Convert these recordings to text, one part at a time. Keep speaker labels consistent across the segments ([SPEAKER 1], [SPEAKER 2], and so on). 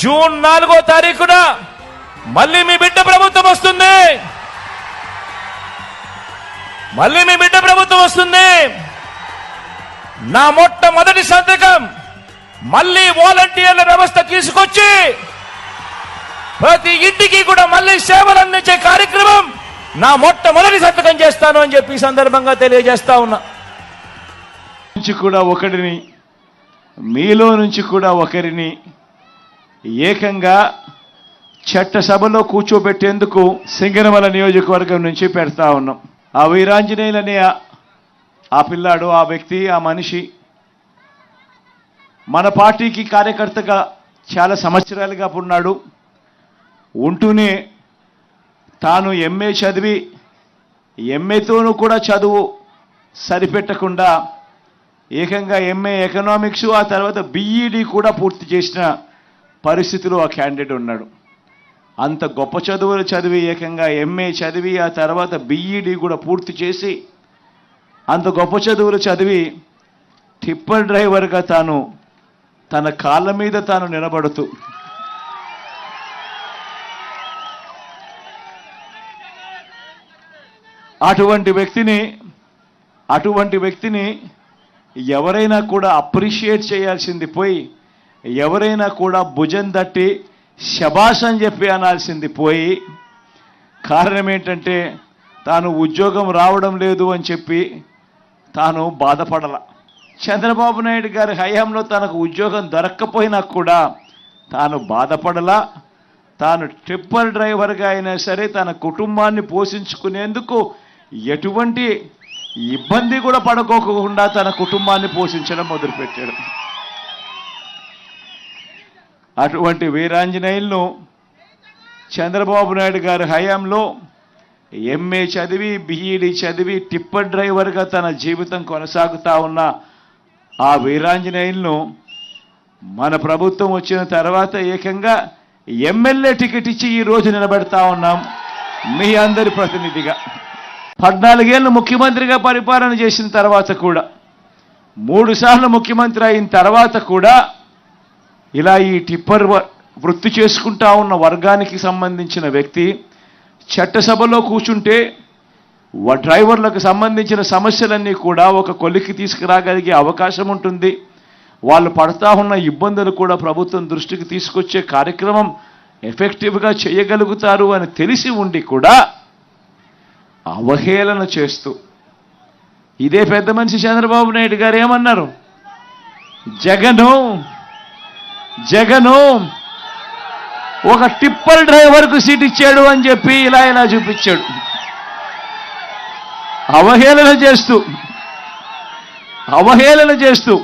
[SPEAKER 1] June నాలుగో తారీఖున మళ్ళీ మీ బిడ్డ ప్రభుత్వం వస్తుంది. మళ్ళీ మీ బిడ్డ ప్రభుత్వం వస్తుంది. నా మొట్టమొదటి సంతకం మళ్ళీ వాలంటీర్ల వ్యవస్థ తీసుకొచ్చి ప్రతి ఇంటికి కూడా మళ్ళీ సేవలు అందించే కార్యక్రమం నా మొట్టమొదటి సంతకం చేస్తాను అని చెప్పి సందర్భంగా తెలియజేస్తా ఉన్నా.
[SPEAKER 2] నుంచి కూడా ఒకరిని మీలో నుంచి కూడా ఒకరిని ఏకంగా చట్టసభలో కూర్చోబెట్టేందుకు సింగనమల నియోజకవర్గం నుంచి పెడతా ఉన్నాం. ఆ వీరాంజనేయులనే ఆ- పిల్లాడు ఆ వ్యక్తి ఆ మనిషి మన పార్టీకి కార్యకర్తగా చాలా సంవత్సరాలుగా ఉన్నాడు ఉంటూనే తాను ఎంఏ చదివి ఎంఏతోనూ కూడా చదువు సరిపెట్టకుండా ఏకంగా ఎంఏ ఎకనామిక్స్ ఆ తర్వాత బీఈడి కూడా పూర్తి చేసిన పరిస్థితిలో ఆ క్యాండిడేట్ ఉన్నాడు. అంత గొప్ప చదువులు చదివి ఏకంగా ఎంఏ చదివి ఆ తర్వాత బీఈడి కూడా పూర్తి చేసి అంత గొప్ప చదువులు చదివి టిప్పర్ డ్రైవర్గా తాను తన కాళ్ళ మీద తాను నిలబడుతూ అటువంటి వ్యక్తిని అటువంటి వ్యక్తిని ఎవరైనా కూడా అప్రిషియేట్ చేయాల్సింది పోయి ఎవరైనా కూడా భుజం తట్టి శబాష్ అని చెప్పి అనాల్సింది పోయి కారణం ఏంటంటే తాను ఉద్యోగం రావడం లేదు అని చెప్పి తాను బాధపడల. చంద్రబాబు నాయుడు గారి హయాంలో తనకు ఉద్యోగం దొరక్కపోయినా కూడా తాను బాధపడలా. తాను ట్రిప్పర్ డ్రైవర్గా అయినా సరే తన కుటుంబాన్ని పోషించుకునేందుకు ఎటువంటి ఇబ్బంది కూడా పడుకోకుండా తన కుటుంబాన్ని పోషించడం మొదలుపెట్టాడు. అటువంటి వీరాంజనేయులను చంద్రబాబు నాయుడు గారి హయాంలో ఎంఏ చదివి బిఈడి చదివి టిప్పర్ డ్రైవర్గా తన జీవితం కొనసాగుతా ఉన్న ఆ వీరాంజనేయులను మన ప్రభుత్వం వచ్చిన తర్వాత ఏకంగా ఎమ్మెల్యే టికెట్ ఇచ్చి ఈ రోజు నిలబెడతా ఉన్నాం. మీ అందరి ప్రతినిధిగా. పద్నాలుగేళ్ళు ముఖ్యమంత్రిగా పరిపాలన చేసిన తర్వాత కూడా మూడు సార్లు ముఖ్యమంత్రి అయిన తర్వాత కూడా ఇలా ఈ టిప్పర్ వ- వృత్తి చేసుకుంటా ఉన్న వర్గానికి సంబంధించిన వ్యక్తి చట్టసభలో కూర్చుంటే డ్రైవర్లకు సంబంధించిన సమస్యలన్నీ కూడా ఒక కొలిక్కి తీసుకురాగలిగే అవకాశం ఉంటుంది. వాళ్ళు పడతా ఉన్న ఇబ్బందులు కూడా ప్రభుత్వం దృష్టికి తీసుకొచ్చే కార్యక్రమం ఎఫెక్టివ్గా చేయగలుగుతారు అని తెలిసి ఉండి కూడా అవహేళన చేస్తూ. ఇదే పెద్ద మనిషి చంద్రబాబు నాయుడు గారు ఏమన్నారు? జగను జగను ఒక టిప్పర్ డ్రైవర్కు సీట్ ఇచ్చాడు అని చెప్పి ఇలా ఇలా చూపించాడు. అవహేళన చేస్తూ అవహేళన చేస్తూ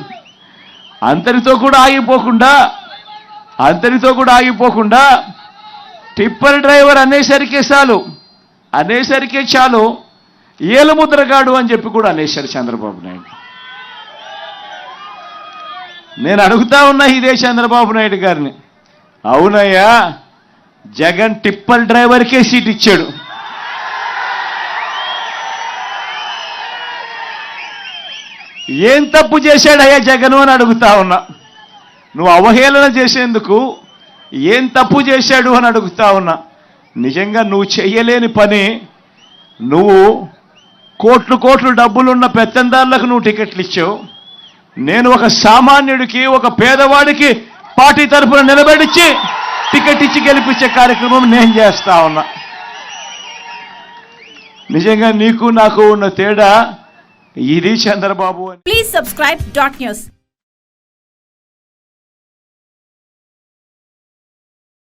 [SPEAKER 2] అంతటితో కూడా ఆగిపోకుండా అంతటితో కూడా ఆగిపోకుండా టిప్పర్ డ్రైవర్ అనేసరికే చాలు అనేసరికే చాలు ఏలముద్రగాడు అని చెప్పి కూడా అనేశారు చంద్రబాబు నాయుడు. నేను అడుగుతా ఉన్నా ఇదే చంద్రబాబు నాయుడు గారిని. అవునయ్యా జగన్ టిప్పల్ డ్రైవర్కే సీట్ ఇచ్చాడు. ఏం తప్పు చేశాడయ్యా జగన్ అని అడుగుతా ఉన్నా. నువ్వు అవహేళన చేసేందుకు ఏం తప్పు చేశాడు అని అడుగుతా ఉన్నా. నిజంగా నువ్వు చెయ్యలేని పని నువ్వు కోట్లు కోట్లు డబ్బులున్న పెత్తందారులకు నువ్వు టికెట్లు ఇచ్చావు. నేను ఒక సామాన్యుడికి ఒక పేదవాడికి పార్టీ తరఫున నిలబెడిచి టికెట్ ఇచ్చి గెలిపించే కార్యక్రమం నేను చేస్తా ఉన్నా నిజంగా నీకు నాకు ఉన్న తేడా ఇది Chandrababu
[SPEAKER 3] please subscribe dot news.